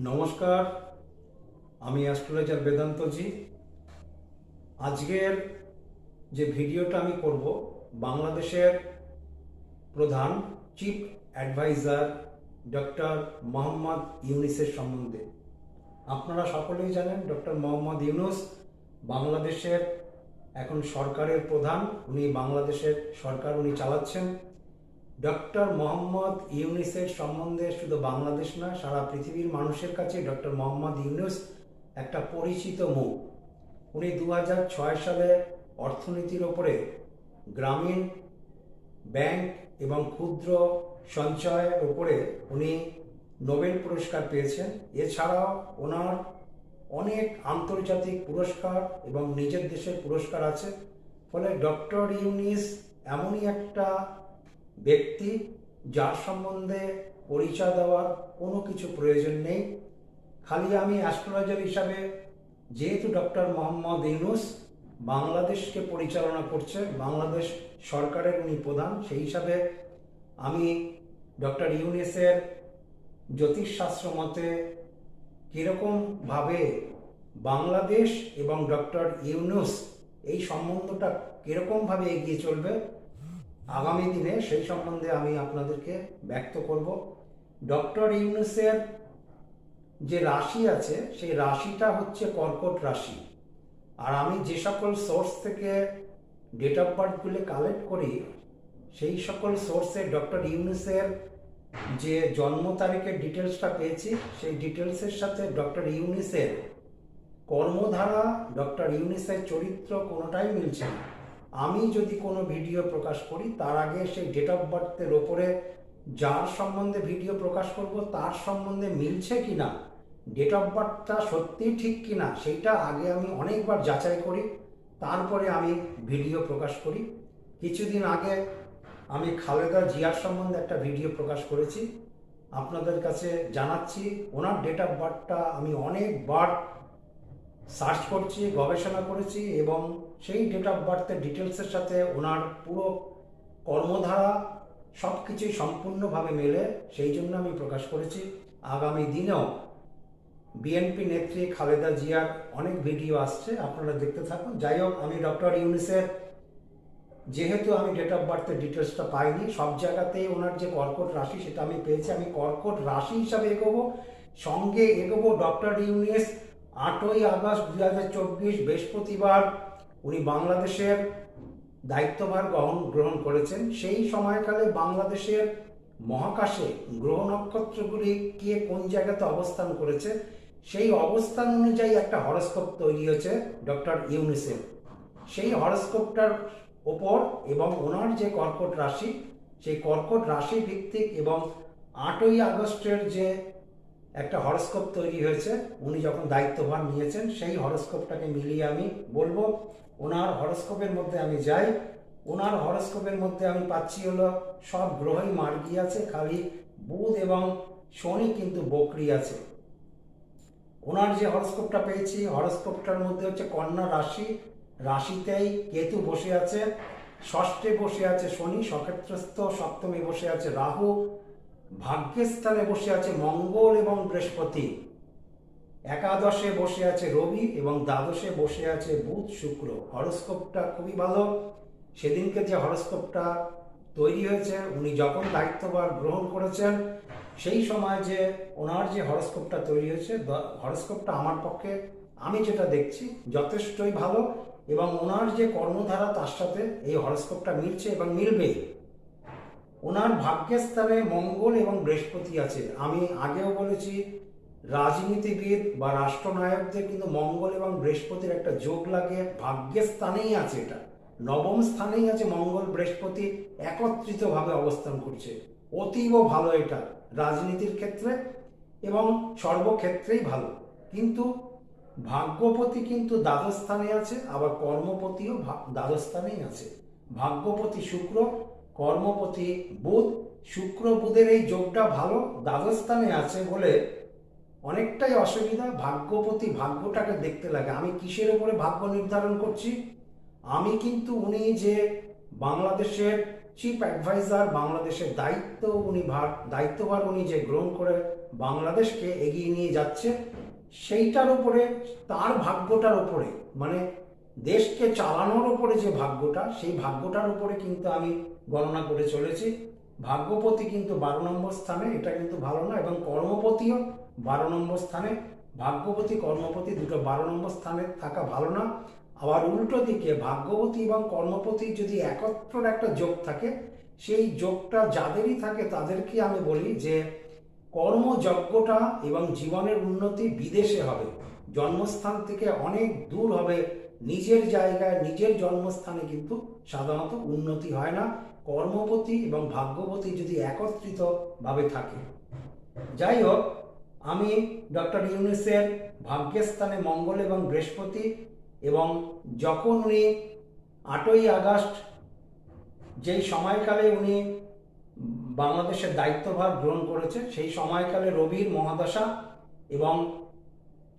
নমস্কার, আমি অ্যাস্ট্রোলজার বেদান্তজি। আজকের যে ভিডিওটা আমি করব, বাংলাদেশের প্রধান চিফ অ্যাডভাইজার ডক্টর মোহাম্মদ ইউনিসের সম্বন্ধে। আপনারা সকলেই জানেন, ডক্টর মোহাম্মদ ইউনুস বাংলাদেশের এখন সরকারের প্রধান। উনি বাংলাদেশের সরকার, উনি চালাচ্ছেন। ডক্টর মোহাম্মদ ইউনিসের সম্বন্ধে শুধু বাংলাদেশ না সারা পৃথিবীর মানুষের কাছে ডক্টর মোহাম্মদ ইউনুস একটা পরিচিত মুখ। উনি দু সালে অর্থনীতির ওপরে গ্রামীণ ব্যাংক এবং ক্ষুদ্র সঞ্চয়ের ওপরে উনি নোবেল পুরস্কার পেয়েছেন। এছাড়াও ওনার অনেক আন্তর্জাতিক পুরস্কার এবং নিজের দেশের পুরস্কার আছে। ফলে ডক্টর ইউনিস এমনই একটা ব্যক্তি যার সম্বন্ধে পরিচয় দেওয়ার কোনো কিছু প্রয়োজন নেই। খালি আমি অ্যাস্ট্রোলজার হিসাবে যেহেতু ডক্টর মোহাম্মদ ইউনুস বাংলাদেশকে পরিচালনা করছে, বাংলাদেশ সরকারের উনি প্রধান, সেই হিসাবে আমি ডক্টর ইউনিসের জ্যোতিষশাস্ত্র মতে কীরকমভাবে বাংলাদেশ এবং ডক্টর ইউনুস এই সম্বন্ধটা কীরকমভাবে এগিয়ে চলবে আগামী দিনে সেই সম্বন্ধে আমি আপনাদেরকে ব্যক্ত করব। ডক্টর ইউনুসের যে রাশি আছে, সেই রাশিটা হচ্ছে কর্কট রাশি। আর আমি যে সকল সোর্স থেকে ডেট অফ বার্থগুলো কালেক্ট করি, সেই সকল সোর্সে ডক্টর ইউনুসের যে জন্ম তারিখের ডিটেলসটা পেয়েছি, সেই ডিটেলসের সাথে ডক্টর ইউনিসের কর্মধারা, ডক্টর ইউনিসের চরিত্র কোনোটাই মিলছে না। আমি যদি কোনো ভিডিও প্রকাশ করি, তার আগে সেই ডেট অফ বার্থের ওপরে যার সম্বন্ধে ভিডিও প্রকাশ করব, তার সম্বন্ধে মিলছে কি না ডেট অফ বার্থটা সত্যিই ঠিক কি না সেইটা আগে আমি অনেকবার যাচাই করি, তারপরে আমি ভিডিও প্রকাশ করি। কিছুদিন আগে আমি খালেদা জিয়ার সম্বন্ধে একটা ভিডিও প্রকাশ করেছি। আপনাদের কাছে জানাচ্ছি, ওনার ডেট অফ বার্থটা আমি অনেকবার সার্চ করছি, গবেষণা করেছি এবং সেই ডেট অফ বার্থের ডিটেলসের সাথে ওনার পুরো কর্মধারা সব কিছুই সম্পূর্ণভাবে মেলে, সেই জন্য আমি প্রকাশ করেছি। আগামী দিনেও বিএনপি নেত্রী খালেদা জিয়ার অনেক ভিডিও আসছে, আপনারা দেখতে থাকুন। যাই হোক, আমি ডক্টর ইউনিসের যেহেতু আমি ডেট অফ বার্থের ডিটেলসটা পাইনি, সব জায়গাতেই ওনার যে কর্কট রাশি সেটা আমি পেয়েছি। আমি কর্কট রাশি হিসাবে এগোবো, সঙ্গে এগোবো ডক্টর ইউনিস আটই আগস্ট দু হাজার চব্বিশ বৃহস্পতিবার উনি বাংলাদেশের দায়িত্বভার গ্রহণ গ্রহণ করেছেন। সেই সময়কালে বাংলাদেশের মহাকাশে গ্রহ নক্ষত্রগুলি কে কোন জায়গাতে অবস্থান করেছে, সেই অবস্থান অনুযায়ী একটা হরস্কোপ তৈরি হয়েছে ডক্টর ইউনিসেফ। সেই হরস্কোপটার ওপর এবং ওনার যে কর্কট রাশি, সেই কর্কট রাশি ভিত্তিক এবং আটই আগস্টের যে একটা হরস্কোপ তৈরি হয়েছে, উনি যখন দায়িত্বভার নিয়েছেন, সেই হরস্কোপটাকে মিলিয়ে আমি বলব ওনার হরস্কোপের মধ্যে আমি যাই, ওনার হরস্কোপের মধ্যে আমি পাচ্ছি হলো সব গ্রহই মার্গি আছে, খালি বুধ এবং শনি কিন্তু বকরি আছে। ওনার যে হরস্কোপটা পেয়েছি, হরস্কোপটার মধ্যে হচ্ছে কন্যা রাশি, রাশিতেই কেতু বসে আছে, ষষ্ঠে বসে আছে শনি, সক্ষেত্রস্থ, সপ্তমে বসে আছে রাহু ভাগ্যের স্থানে বসে আছে মঙ্গল এবং বৃহস্পতি। একাদশে বসে আছে রবি এবং দ্বাদশে বসে আছে বুধ শুক্র হরস্কোপটা খুবই ভালো। সেদিনকে যে হরস্কোপটা তৈরি হয়েছে, উনি যখন দায়িত্বভার গ্রহণ করেছেন, সেই সময় যে ওনার যে হরস্কোপটা তৈরি হয়েছে হরস্কোপটা আমার পক্ষে, আমি যেটা দেখছি, যথেষ্টই ভালো এবং ওনার যে কর্মধারা, তার সাথে এই হরস্কোপটা মিলছে এবং মিলবে। ওনার ভাগ্যের মঙ্গল এবং বৃহস্পতি আছে। আমি আগেও বলেছি রাজনীতিবিদ বা রাষ্ট্রনায়কদের কিন্তু মঙ্গল এবং বৃহস্পতির একটা যোগ লাগে। ভাগ্যের স্থানেই আছে এটা। নবম স্থানেই আছে মঙ্গল, বৃহস্পতি একত্রিতভাবে অবস্থান করছে। অতীব ভালো এটা রাজনীতির ক্ষেত্রে এবং সর্বক্ষেত্রেই ভালো। কিন্তু ভাগ্যপতি কিন্তু দ্বাদশ স্থানে আছে, আবার কর্মপতিও ভা- দ্বাদশ স্থানেই আছে। ভাগ্যপতি শুক্র, কর্মপতি বুধ। শুক্র বুধের এই যোগটা ভালো, দ্বাদশ স্থানে আছে বলে অনেকটাই অসুবিধা, ভাগ্যপতি ভাগ্যটাকে দেখতে লাগে। আমি কিসের উপরে ভাগ্য নির্ধারণ করছি? আমি কিন্তু উনি যে বাংলাদেশের চিফ অ্যাডভাইজার বাংলাদেশের দায়িত্ব উনি ভার, দায়িত্বভার উনি যে গ্রহণ করে বাংলাদেশকে এগিয়ে নিয়ে যাচ্ছে, সেইটার উপরে, তার ভাগ্যটার উপরে মানে দেশকে চালানোর উপরে যে ভাগ্যটা, সেই ভাগ্যটার উপরে কিন্তু আমি গণনা করে চলেছি। ভাগ্যপতি কিন্তু বারো নম্বর স্থানে, এটা কিন্তু ভালো না, এবং কর্মপতিও বারো নম্বর স্থানে ভাগ্যপতি কর্মপতি দুটো বারো নম্বর স্থানে থাকা ভালো না। আবার উল্টো দিকে, ভাগ্যবতী এবং কর্মপতি যদি একত্র একটা যোগ থাকে, সেই যোগটা যাদেরই থাকে তাদেরকে আমি বলি যে, কর্মযজ্ঞটা এবং জীবনের উন্নতি বিদেশে হবে। জন্মস্থান থেকে অনেক দূর হবে। নিজের জায়গায়, নিজের জন্মস্থানে কিন্তু সাধারণত উন্নতি হয় না। কর্মপতি এবং ভাগ্যবতী যদি একত্রিতভাবে থাকে। যাই হোক আমি ডক্টর ইউনিসের ভাগ্যস্থানে মঙ্গল এবং বৃহস্পতি এবং যখন উনি আটই আগস্ট যেই সময়কালে উনি বাংলাদেশের দায়িত্বভার গ্রহণ করেছে সেই সময়কালে রবির মহাদশা এবং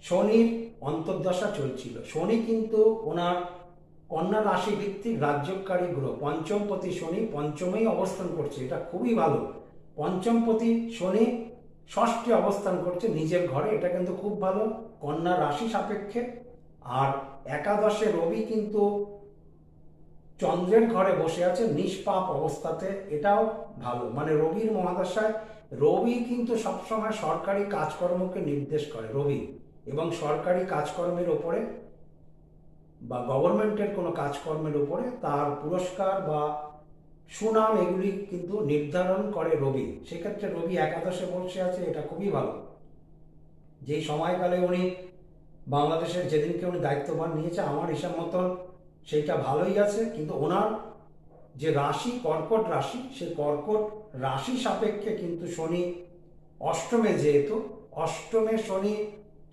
শনির অন্তর্দশা চলছিল। শনি কিন্তু ওনার কন্যা রাশি ভিত্তিক রাজ্যকারী গ্রহ। পঞ্চমপতি শনি পঞ্চমেই অবস্থান করছে, এটা খুবই ভালো। পঞ্চমপতি শনি ষষ্ঠে অবস্থান করছে নিজের ঘরে, এটা কিন্তু খুব ভালো। কন্যা রাশি সাপেক্ষে। আর একাদশে রবি কিন্তু চন্দ্রের ঘরে বসে আছে, নিষ্পাপ অবস্থাতে। এটাও ভালো। মানে রবির মহাদশায়, রবি কিন্তু সবসময় সরকারি কাজকর্মকে নির্দেশ করে, রবি। এবং সরকারি কাজকর্মের ওপরে বা গভর্নমেন্টের কোনো কাজকর্মের উপরে তার পুরস্কার বা সুনাম এগুলি কিন্তু নির্ধারণ করে রবি। সেক্ষেত্রে রবি একাদশে বসে আছে, এটা খুবই ভালো। যেই সময়কালে উনি বাংলাদেশের যেদিনকে উনি দায়িত্বভার নিয়েছে, আমার হিসাব মতন সেইটা ভালোই আছে, কিন্তু ওনার যে রাশি, কর্কট রাশি, সেই কর্কট রাশি সাপেক্ষে কিন্তু শনি অষ্টমে যেহেতু, অষ্টমে শনি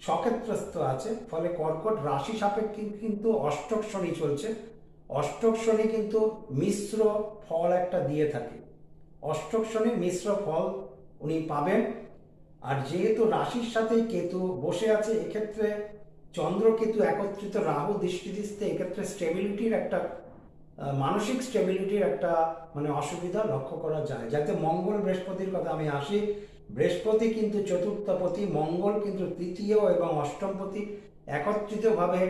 সক্ষেত্রস্থ আছে, ফলে কর্কট রাশি সাপেক্ষে কিন্তু অষ্টক শনি চলছে। অষ্টক শনি কিন্তু মিশ্র ফল একটা দিয়ে থাকে। অষ্টক শনি মিশ্র ফল উনি পাবেন। আর যেহেতু রাশির সাথে কেতু বসে আছে, এক্ষেত্রে চন্দ্র কেতু একত্রিত, রাহু দৃষ্টি দিচ্ছে, এক্ষেত্রে স্টেবিলিটির একটা মানসিক স্টেবিলিটির একটা মানে অসুবিধা লক্ষ্য করা যায়। যাতে মঙ্গল বৃহস্পতির কথা আমি আসি, বৃহস্পতি কিন্তু চতুর্থপতি, মঙ্গল কিন্তু তৃতীয় এবং অষ্টমপতি একত্রিতভাবে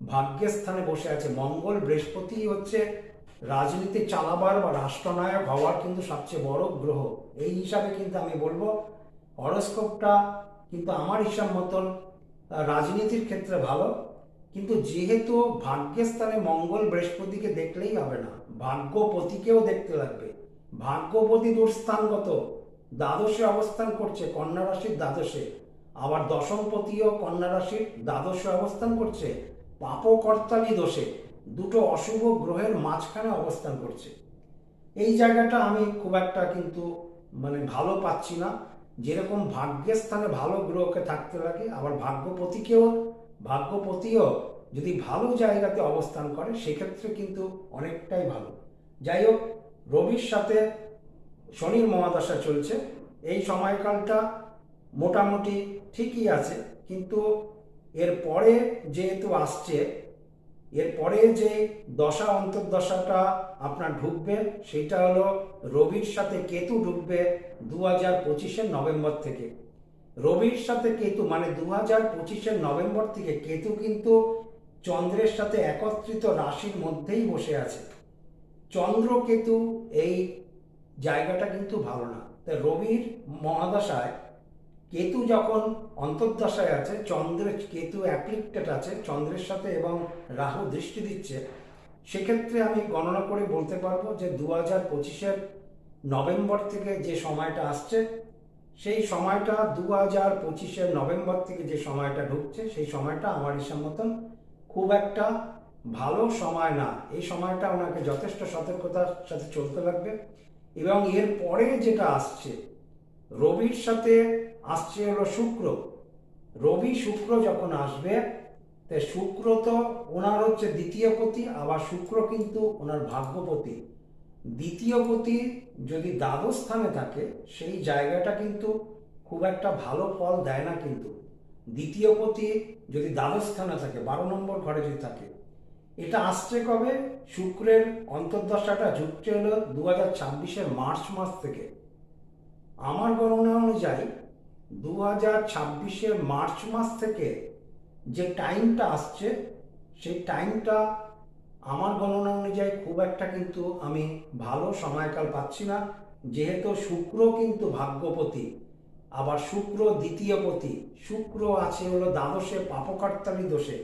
ভাগ্যের স্থানে বসে আছে। মঙ্গল বৃহস্পতি হচ্ছে রাজনীতি চালাবার বা রাষ্ট্রনায়ক হওয়ার কিন্তু সবচেয়ে বড় গ্রহ। এই হিসাবে কিন্তু আমি বলব, হরস্কোপটা কিন্তু আমার হিসাব মতন রাজনীতির ক্ষেত্রে ভালো। কিন্তু যেহেতু ভাগ্যের স্থানে মঙ্গল বৃহস্পতিকে দেখলেই হবে না, ভাগ্যপতিকেও দেখতে লাগবে। ভাগ্যপতি দুর্স্থানগত, দ্বাদশে অবস্থান করছে কন্যা রাশির দ্বাদশে। আবার দশমপতিও কন্যা রাশির দ্বাদশে অবস্থান করছে। পাপকর্তালি দোষে দুটো অশুভ গ্রহের মাঝখানে অবস্থান করছে। এই জায়গাটা আমি খুব একটা কিন্তু মানে ভালো পাচ্ছি না। যেরকম ভাগ্যের স্থানে ভালো গ্রহকে থাকতে লাগে, আবার ভাগ্যপতিকেও, ভাগ্যপতিও যদি ভালো জায়গাতে অবস্থান করে, সেক্ষেত্রে কিন্তু অনেকটাই ভালো। যাই হোক, রবির সাথে শনির মহাদশা চলছে। এই সময়কালটা মোটামুটি ঠিকই আছে, কিন্তু এর পরে যেহেতু আসছে এরপরে যে দশা, অন্তর্দশাটা আপনার ঢুকবে, সেটা হলো রবির সাথে কেতু ঢুকবে দু হাজার পঁচিশের নভেম্বর থেকে। রবির সাথে কেতু মানে দু হাজার পঁচিশের নভেম্বর থেকে কেতু কিন্তু চন্দ্রের সাথে একত্রিত রাশির মধ্যেই বসে আছে। চন্দ্র কেতু এই জায়গাটা কিন্তু ভালো না। তাই রবির মহাদশায় কেতু যখন অন্তর্দশায় আছে চন্দ্রের কেতু অ্যাপ্লিক্টেড আছে, চন্দ্রের সাথে এবং রাহু দৃষ্টি দিচ্ছে, সেক্ষেত্রে আমি গণনা করে বলতে পারব যে দু হাজার পঁচিশের নভেম্বর থেকে যে সময়টা আসছে, সেই সময়টা দু হাজার পঁচিশের নভেম্বর থেকে যে সময়টা ঢুকছে, সেই সময়টা আমার হিসাব মতন খুব একটা ভালো সময় না। এই সময়টা ওনাকে যথেষ্ট সতর্কতার সাথে চলতে লাগবে এবং এর পরে যেটা আসছে, রবির সাথে আসছে হলো শুক্র। রবি শুক্র যখন আসবে, তে শুক্র তো ওনার হচ্ছে দ্বিতীয় পতি, আবার শুক্র কিন্তু ওনার ভাগ্যপতি। দ্বিতীয় পতি যদি দ্বাদশ স্থানে থাকে, সেই জায়গাটা কিন্তু খুব একটা ভালো ফল দেয় না কিন্তু। দ্বিতীয় পতি যদি দ্বাদশ স্থানে থাকে, বারো নম্বর ঘরে যদি থাকে, এটা আসছে কবে? শুক্রের অন্তর্দশাটা ঝুঁকছে হলো দু হাজার মার্চ মাস থেকে। আমার গণনা অনুযায়ী দু হাজার ছাব্বিশের মার্চ মাস থেকে যে টাইমটা আসছে, সেই টাইমটা আমার গণনা অনুযায়ী খুব একটা কিন্তু আমি ভালো সময়কাল পাচ্ছি না। যেহেতু শুক্র কিন্তু ভাগ্যপতি, আবার শুক্র দ্বিতীয় পতি, শুক্র আছে হলো দ্বাদশে পাপকার্তালি দোষে।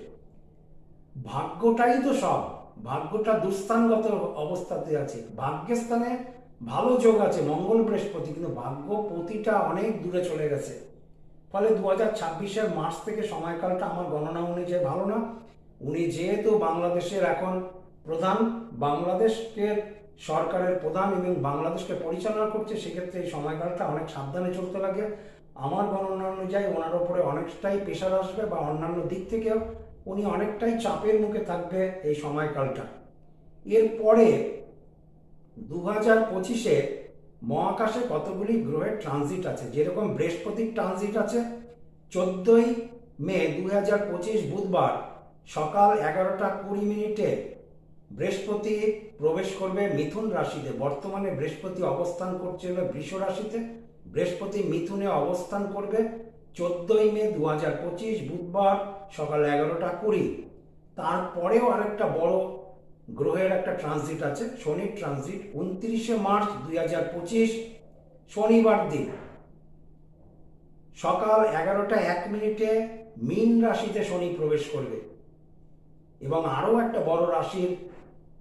ভাগ্যটাই তো সব, ভাগ্যটা দুস্থানগত অবস্থাতে আছে। ভাগ্যের স্থানে ভালো যোগ আছে, মঙ্গল বৃহস্পতি, কিন্তু ভাগ্য প্রতিটা অনেক দূরে চলে গেছে। ফলে দু হাজার ছাব্বিশের মার্চ থেকে সময়কালটা আমার গণনা অনুযায়ী ভালো না। উনি যেহেতু বাংলাদেশের এখন প্রধান, বাংলাদেশকে সরকারের প্রধান এবং বাংলাদেশকে পরিচালনা করছে, সেক্ষেত্রে এই সময়কালটা অনেক সাবধানে চলতে লাগে। আমার গণনা অনুযায়ী ওনার ওপরে অনেকটাই প্রেশার আসবে বা অন্যান্য দিক থেকেও উনি অনেকটাই চাপের মুখে থাকবে এই সময়কালটা। এরপরে দু হাজার পঁচিশে মহাকাশে কতগুলি গ্রহের ট্রানজিট আছে? যেরকম বৃহস্পতির ট্রানজিট আছে, চোদ্দই মে দু হাজার পঁচিশ বুধবার সকাল এগারোটা কুড়ি মিনিটে বৃহস্পতি প্রবেশ করবে মিথুন রাশিতে। বর্তমানে বৃহস্পতি অবস্থান করছে বৃষ রাশিতে। বৃহস্পতি মিথুনে অবস্থান করবে চোদ্দই মে দু হাজার পঁচিশ বুধবার সকাল এগারোটা কুড়ি। তারপরেও আরেকটা বড় গ্রহের একটা ট্রানজিট আছে শনির ট্রানজিট উনত্রিশে মার্চ দুই হাজার পঁচিশ, শনিবার দিন। সকাল এগারোটা এক মিনিটে মীন রাশিতে শনি প্রবেশ করবে। এবং আরও একটা বড় রাশির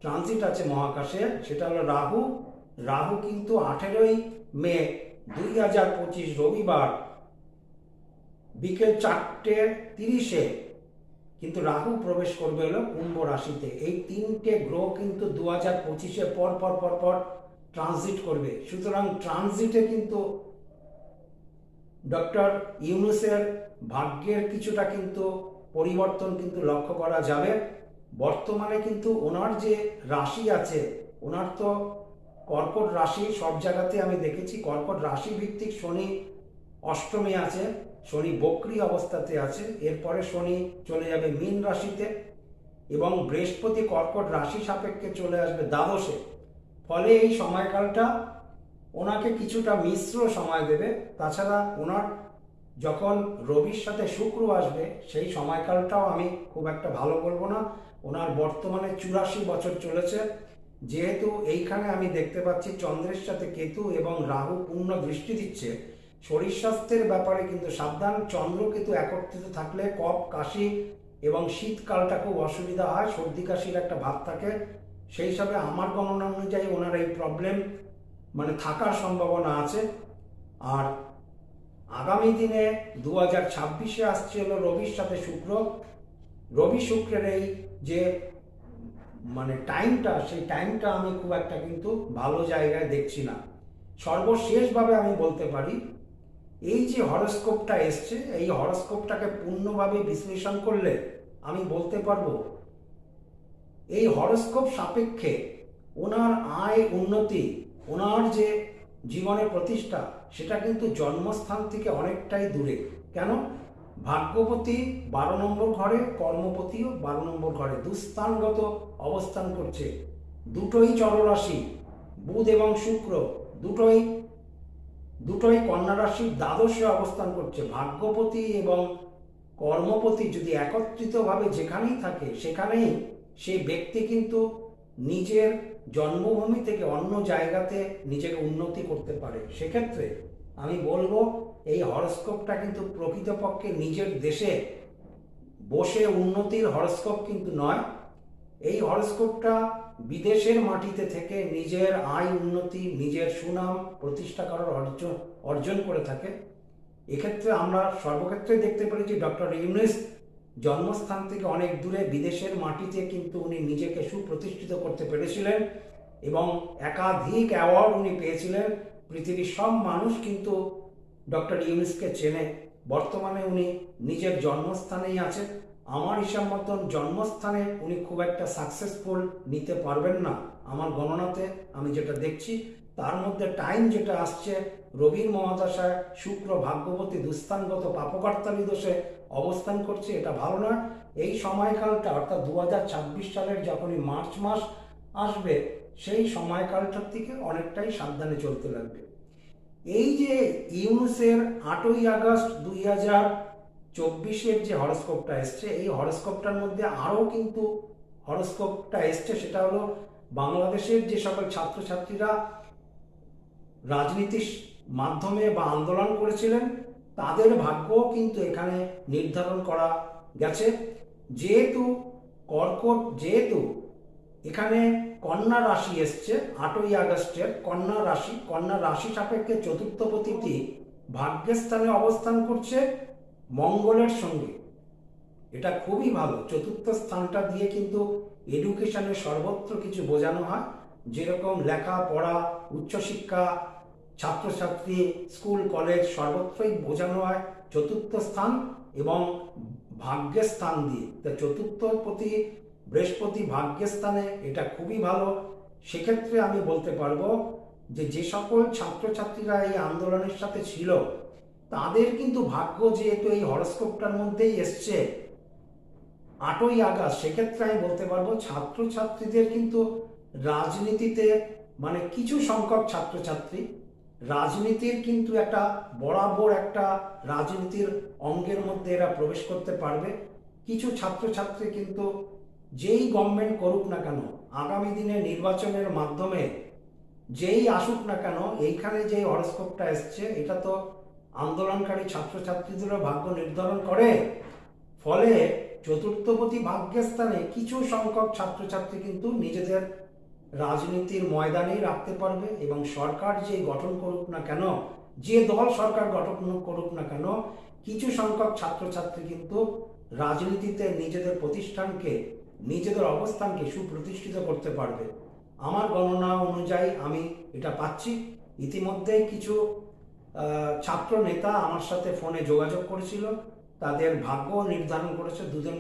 ট্রানজিট আছে মহাকাশে, সেটা হলো রাহু। রাহু কিন্তু আঠেরোই মে দুই হাজার পঁচিশ রবিবার বিকেল চারটে তিরিশে কিন্তু রাহু প্রবেশ করবে হলো কুম্ভ রাশিতে। এই তিনটে গ্রহ কিন্তু দু হাজার পঁচিশে পর পর পর পর ট্রানজিট করবে। সুতরাং ট্রানজিটে কিন্তু ডক্টর ইউনুসের ভাগ্যের কিছুটা কিন্তু পরিবর্তন কিন্তু লক্ষ্য করা যাবে। বর্তমানে কিন্তু ওনার যে রাশি আছে, ওনার তো কর্কট রাশি সব জায়গাতে আমি দেখেছি। কর্কট রাশি ভিত্তিক শনি অষ্টমী আছে। শনি বক্রি অবস্থাতে আছে, এরপরে শনি চলে যাবে মীন রাশিতে এবং বৃহস্পতি কর্কট রাশি সাপেক্ষে চলে আসবে দ্বাদশে। ফলে এই সময়কালটা ওনাকে কিছুটা মিশ্র সময় দেবে। তাছাড়া ওনার যখন রবির সাথে শুক্র আসবে, সেই সময়কালটাও আমি খুব একটা ভালো বলব না। ওনার বর্তমানে চুরাশি বছর চলেছে। যেহেতু এইখানে আমি দেখতে পাচ্ছি চন্দ্রের সাথে কেতু এবং রাহু পূর্ণ দৃষ্টি দিচ্ছে শরীর স্বাস্থ্যের ব্যাপারে কিন্তু সাবধান। চন্দ্র কেতু একত্রিত থাকলে কফ, কাশি এবং শীতকালটা খুব অসুবিধা হয়। সর্দি, কাশির একটা ভাব থাকে। সেই হিসাবে আমার গণনা অনুযায়ী ওনার এই প্রবলেম মানে থাকার সম্ভাবনা আছে। আর আগামী দিনে দু হাজার ছাব্বিশে আসছে হলো রবির সাথে শুক্র। রবি শুক্রের এই যে মানে টাইমটা সেই টাইমটা আমি খুব একটা কিন্তু ভালো জায়গায় দেখছি না। সর্বশেষভাবে আমি বলতে পারি এই যে হরস্কোপটা এসছে, এই হরস্কোপটাকে পূর্ণভাবে বিশ্লেষণ করলে আমি বলতে পারব, এই হরস্কোপ সাপেক্ষে ওনার আয় উন্নতি, ওনার যে জীবনের প্রতিষ্ঠা, সেটা কিন্তু জন্মস্থান থেকে অনেকটাই দূরে। কেন? ভাগ্যপতি বারো নম্বর ঘরে, কর্মপতিও বারো নম্বর ঘরে দুস্থানগত অবস্থান করছে। দুটোই চলরাশি, বুধ এবং শুক্র, দুটোই দুটোই কন্যা রাশির দ্বাদশে অবস্থান করছে। ভাগ্যপতি এবং কর্মপতি যদি একত্রিতভাবে যেখানেই থাকে, সেখানেই সেই ব্যক্তি কিন্তু নিজের জন্মভূমি থেকে অন্য জায়গাতে নিজেকে উন্নতি করতে পারে। সেক্ষেত্রে আমি বলব, এই হরস্কোপটা কিন্তু প্রকৃতপক্ষে নিজের দেশে বসে উন্নতির হরস্কোপ কিন্তু নয়। এই হরস্কোপটা বিদেশের মাটিতে থেকে নিজের আয় উন্নতি, নিজের সুনাম প্রতিষ্ঠা করার অর্জন অর্জন করে থাকে। এক্ষেত্রে আমরা সর্বক্ষেত্রে দেখতে পারি যে ডক্টর ইউনিস জন্মস্থান থেকে অনেক দূরে বিদেশের মাটিতে কিন্তু উনি নিজেকে সুপ্রতিষ্ঠিত করতে পেরেছিলেন এবং একাধিক অ্যাওয়ার্ড উনি পেয়েছিলেন। পৃথিবীর সব মানুষ কিন্তু ডক্টর ইউনিসকে চেনে। বর্তমানে উনি নিজের জন্মস্থানেই আছেন। আমার হিসাব মতন জন্মস্থানে উনি খুব একটা সাকসেসফুল নিতে পারবেন না। আমার গণনাতে আমি যেটা দেখছি, তার মধ্যে টাইম যেটা আসছে রবির মহাদশায় শুক্র ভাগ্যবতী দুস্থানগত পাপকার্তালি দোষে অবস্থান করছে, এটা ভালো না। এই সময়কালটা, অর্থাৎ দু হাজার ছাব্বিশ সালের যখনই মার্চ মাস আসবে, সেই সময়কালটার থেকে অনেকটাই সাবধানে চলতে লাগবে। এই যে ইউনুসের আটই আগস্ট দুই হাজার চব্বিশের যে হরস্কোপটা এসছে, এই হরস্কোপটার মধ্যে আরও কিন্তু হরস্কোপটা এসছে, সেটা হলো বাংলাদেশের যে সকল ছাত্রছাত্রীরা রাজনীতির মাধ্যমে বা আন্দোলন করেছিলেন, তাদের ভাগ্য কিন্তু এখানে নির্ধারণ করা গেছে। যেহেতু কর্কট, যেহেতু এখানে কন্যা রাশি এসছে, আটই আগস্টের কন্যা রাশি কন্যা রাশি সাপেক্ষে চতুর্থ পতিটি ভাগ্যস্থানে অবস্থান করছে। মঙ্গলের সঙ্গে। এটা খুবই ভালো। চতুর্থ স্থানটা দিয়ে কিন্তু এডুকেশনের সর্বত্র কিছু বোঝানো হয়। যেরকম লেখা পড়া উচ্চশিক্ষা, ছাত্রছাত্রী, স্কুল, কলেজ সর্বত্রই বোঝানো হয় চতুর্থ স্থান এবং ভাগ্যের স্থান দিয়ে। তা চতুর্থ প্রতি বৃহস্পতি ভাগ্যের স্থানে এটা খুবই ভালো। সেক্ষেত্রে আমি বলতে পারব যে যে সকল ছাত্রছাত্রীরা এই আন্দোলনের সাথে ছিল তাদের কিন্তু ভাগ্য যেহেতু এই হরস্কোপটার মধ্যেই এসছে, আটই আগস্ট, সেক্ষেত্রে আমি বলতে পারব ছাত্রছাত্রীদের কিন্তু রাজনীতিতে মানে কিছু সংখ্যক ছাত্রছাত্রী, রাজনীতির কিন্তু একটা বরাবর একটা রাজনীতির অঙ্গের মধ্যে এরা প্রবেশ করতে পারবে। কিছু ছাত্রছাত্রী কিন্তু যেই গভর্নমেন্ট করুক না কেন, আগামী দিনে নির্বাচনের মাধ্যমে যেই আসুক না কেন, এইখানে যে হরস্কোপটা এসছে, এটা তো আন্দোলনকারী ছাত্রছাত্রীদেরও ভাগ্য নির্ধারণ করে। ফলে চতুর্থপতি ভাগ্যস্থানে কিছু সংখ্যক ছাত্রছাত্রী কিন্তু নিজেদের রাজনীতির ময়দানেই রাখতে পারবে এবং সরকার যে গঠন করুক না কেন, যে দল সরকার গঠন করুক না কেন, কিছু সংখ্যক ছাত্রছাত্রী কিন্তু রাজনীতিতে নিজেদের প্রতিষ্ঠানকে, নিজেদের অবস্থানকে সুপ্রতিষ্ঠিত করতে পারবে। আমার গণনা অনুযায়ী আমি এটা পাচ্ছি। ইতিমধ্যে কিছু ছাত্র নেতা আমার সাথে ফোনে যোগাযোগ করেছিল। তাদের ভাগ্য নির্ধারণ করেছে দুজন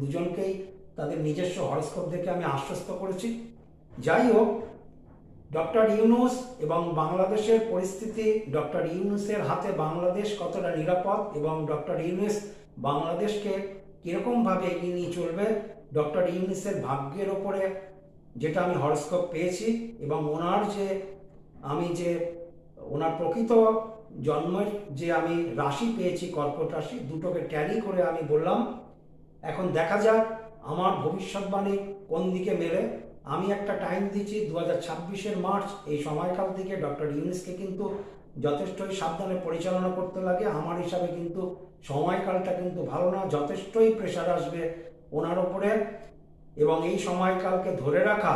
দুজনকেই তাদের নিজস্ব হরস্কোপ দেখে আমি আশ্বস্ত করেছি। যাই হোক, ডক্টর ইউনুস এবং বাংলাদেশের পরিস্থিতি, ডক্টর ইউনুসের হাতে বাংলাদেশ কতটা নিরাপদ এবং ডক্টর ইউনুস বাংলাদেশকে কীরকমভাবে এগিয়ে নিয়ে চলবে, ডক্টর ইউনুসের ভাগ্যের ওপরে যেটা আমি হরস্কোপ পেয়েছি এবং ওনার যে, আমি যে ওনার প্রকৃত জন্মের যে আমি রাশি পেয়েছি, কর্কট রাশি, দুটোকে ট্যালি করে আমি বললাম, এখন দেখা যাক আমার ভবিষ্যৎবাণী কোন দিকে মেলে। আমি একটা টাইম দিচ্ছি দু হাজার ছাব্বিশের মার্চ, এই সময়কাল থেকে ডক্টর ইউনিসকে কিন্তু যথেষ্টই সাবধানে পরিচালনা করতে লাগে। আমার হিসাবে কিন্তু সময়কালটা কিন্তু ভালো না, যথেষ্টই প্রেশার আসবে ওনার ওপরে এবং এই সময়কালকে ধরে রাখা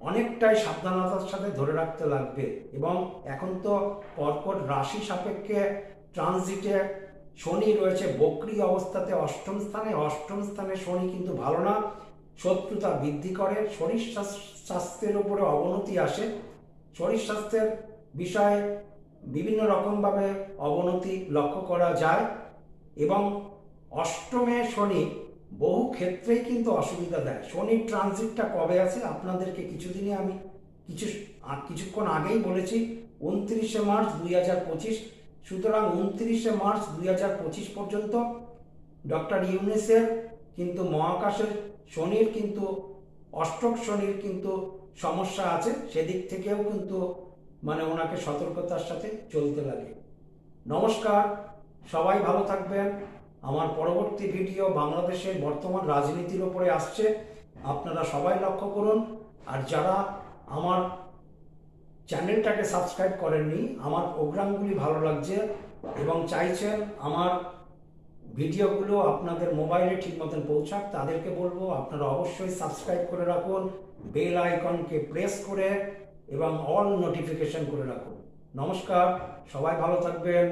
অনেকটাই সাবধানতার সাথে ধরে রাখতে লাগবে এবং এখন তো কর্কট রাশি সাপেক্ষে ট্রানজিটে শনি রয়েছে, বক্রি অবস্থাতে অষ্টম স্থানে অষ্টম স্থানে শনি কিন্তু ভালো না। শত্রুতা বৃদ্ধি করে শরীর স্বাস- স্বাস্থ্যের উপরে অবনতি আসে। শরীর স্বাস্থ্যের বিষয়ে বিভিন্ন রকমভাবে অবনতি লক্ষ্য করা যায় এবং অষ্টমে শনি বহু ক্ষেত্রেই কিন্তু অসুবিধা দেয়। শনির ট্রানজিটটা কবে আছে আপনাদেরকে কিছুদিনে আমি কিছু কিছুক্ষণ আগেই বলেছি, উনত্রিশে মার্চ দুই হাজার পঁচিশ। সুতরাং উনত্রিশে মার্চ দুই হাজার পঁচিশ পর্যন্ত ডক্টর ইউনিসের কিন্তু মহাকাশের শনির কিন্তু, অষ্টক শনির কিন্তু সমস্যা আছে। সেদিক থেকেও কিন্তু মানে ওনাকে সতর্কতার সাথে চলতে লাগে। নমস্কার, সবাই ভালো থাকবেন। আমার পরবর্তী ভিডিও বাংলাদেশের বর্তমান রাজনীতির ওপরে আসছে। আপনারা সবাই লক্ষ্য করুন। আর যারা আমার চ্যানেলটাকে সাবস্ক্রাইব করেননি, আমার প্রোগ্রামগুলি ভালো লাগছে এবং চাইছেন আমার ভিডিওগুলো আপনাদের মোবাইলে ঠিক মতন পৌঁছাক, তাদেরকে বলব আপনারা অবশ্যই সাবস্ক্রাইব করে রাখুন, বেল আইকনকে প্রেস করে এবং অল নোটিফিকেশন করে রাখুন। নমস্কার, সবাই ভালো থাকবেন।